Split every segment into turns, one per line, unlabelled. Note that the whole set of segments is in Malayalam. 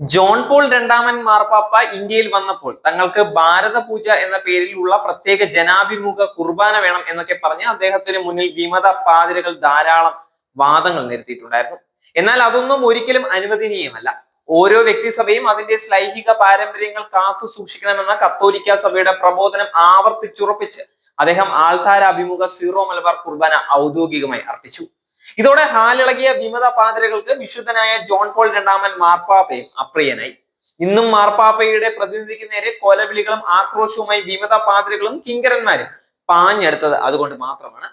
ജോൺ പോൾ രണ്ടാമൻ മാർപ്പാപ്പ ഇന്ത്യയിൽ വന്നപ്പോൾ തങ്ങൾക്ക് ഭാരത പൂജ എന്ന പേരിൽ ഉള്ള പ്രത്യേക ജനാഭിമുഖ കുർബാന വേണം എന്നൊക്കെ പറഞ്ഞ് അദ്ദേഹത്തിന് മുന്നിൽ വിമത പാതിരകൾ ധാരാളം വാദങ്ങൾ നിരത്തിയിട്ടുണ്ടായിരുന്നു. എന്നാൽ അതൊന്നും ഒരിക്കലും അനുവദനീയമല്ല. ഓരോ വ്യക്തിസഭയും അതിന്റെ സ്ലൈഹിക പാരമ്പര്യങ്ങൾ കാത്തു സൂക്ഷിക്കണമെന്ന കത്തോലിക്ക സഭയുടെ പ്രബോധനം ആവർത്തിച്ചുറപ്പിച്ച് അദ്ദേഹം ആൾക്കാര അഭിമുഖ സീറോ മലബാർ കുർബാന ഔദ്യോഗികമായി അർപ്പിച്ചു. ഇതോടെ ഹാലിളകിയ വിമത പാതിരകൾക്ക് വിശുദ്ധനായ ജോൺ പോൾ രണ്ടാമൻ മാർപ്പാപ്പയും അപ്രിയനായി. ഇന്നും മാർപ്പാപ്പയുടെ പ്രതിനിധിക്ക് നേരെ കൊലവിളികളും ആക്രോശവുമായി വിമത പാതിരകളും കിങ്കരന്മാരും പാഞ്ഞെടുത്തത് അതുകൊണ്ട് മാത്രമാണ്.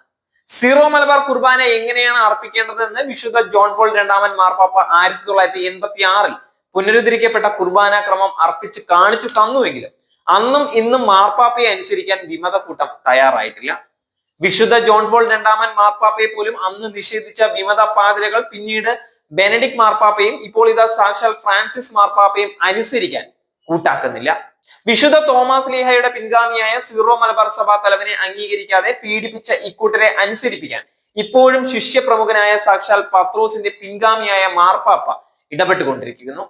സീറോ മലബാർ കുർബാന എങ്ങനെയാണ് അർപ്പിക്കേണ്ടതെന്ന് വിശുദ്ധ ജോൺ പോൾ രണ്ടാമൻ മാർപ്പാപ്പ ആയിരത്തി തൊള്ളായിരത്തി എൺപത്തി ആറിൽ പുനരുദ്ധരിക്കപ്പെട്ട കുർബാന ക്രമം അർപ്പിച്ച് കാണിച്ചു തന്നുവെങ്കിലും അന്നും ഇന്നും മാർപ്പാപ്പയെ അനുസരിക്കാൻ വിമത കൂട്ടം തയ്യാറായിട്ടില്ല. വിശുദ്ധ ജോൺ പോൾ രണ്ടാമൻ മാർപ്പാപ്പയെ പോലും അന്ന് നിഷേധിച്ച വിമത പാതിരകൾ പിന്നീട് ബെനഡിക് മാർപ്പാപ്പയും ഇപ്പോൾ ഇതാ സാക്ഷാൽ ഫ്രാൻസിസ് മാർപ്പാപ്പയും അനുസരിക്കാൻ കൂട്ടാക്കുന്നില്ല. വിശുദ്ധ തോമസ് ലീഹയുടെ പിൻഗാമിയായ സീറോ മലബാർ സഭാ തലവനെ അംഗീകരിക്കാതെ പീഡിപ്പിച്ച ഇക്കൂട്ടരെ അനുസരിപ്പിക്കാൻ ഇപ്പോഴും ശിഷ്യ പ്രമുഖനായ സാക്ഷാൽ പത്രോസിന്റെ പിൻഗാമിയായ മാർപ്പാപ്പ ഇടപെട്ടുകൊണ്ടിരിക്കുന്നു.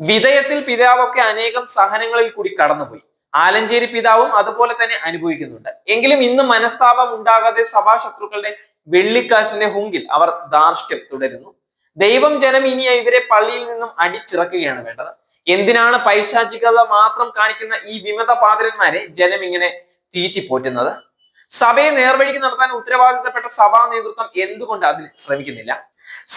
വിധയത്തിൽ പിതാവൊക്കെ അനേകം സഹനങ്ങളിൽ കൂടി കടന്നുപോയി. ആലഞ്ചേരി പിതാവും അതുപോലെ തന്നെ അനുഭവിക്കുന്നുണ്ട്. എങ്കിലും ഇന്ന് മനസ്താപം ഉണ്ടാകാതെ സഭാശത്രുക്കളുടെ വെള്ളിക്കാശിന്റെ ഹുങ്കിൽ അവർ ധാർഷ്ട്യം തുടരുന്നു. ദൈവം ജനം ഇനി ഇവരെ പള്ളിയിൽ നിന്നും അടിച്ചിറക്കുകയാണ് വേണ്ടത്. എന്തിനാണ് പൈശാചികത മാത്രം കാണിക്കുന്ന ഈ വിമത പാതിരന്മാരെ ജനം ഇങ്ങനെ തീറ്റിപ്പോറ്റുന്നത്? സഭയെ നേർവഴിക്ക് നടത്താൻ ഉത്തരവാദിത്തപ്പെട്ട സഭാ നേതൃത്വം എന്തുകൊണ്ട് അതിന് ശ്രമിക്കുന്നില്ല?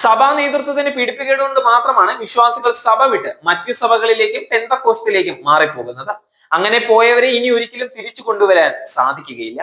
സഭാ നേതൃത്വത്തിന് പിടിപ്പുകേടുകൊണ്ട് മാത്രമാണ് വിശ്വാസികൾ സഭ വിട്ട് മറ്റു സഭകളിലേക്കും പെന്തക്കോസ്റ്റിലേക്കും മാറിപ്പോകുന്നത്. അങ്ങനെ പോയവരെ ഇനി ഒരിക്കലും തിരിച്ചു കൊണ്ടുവരാൻ സാധിക്കുകയില്ല.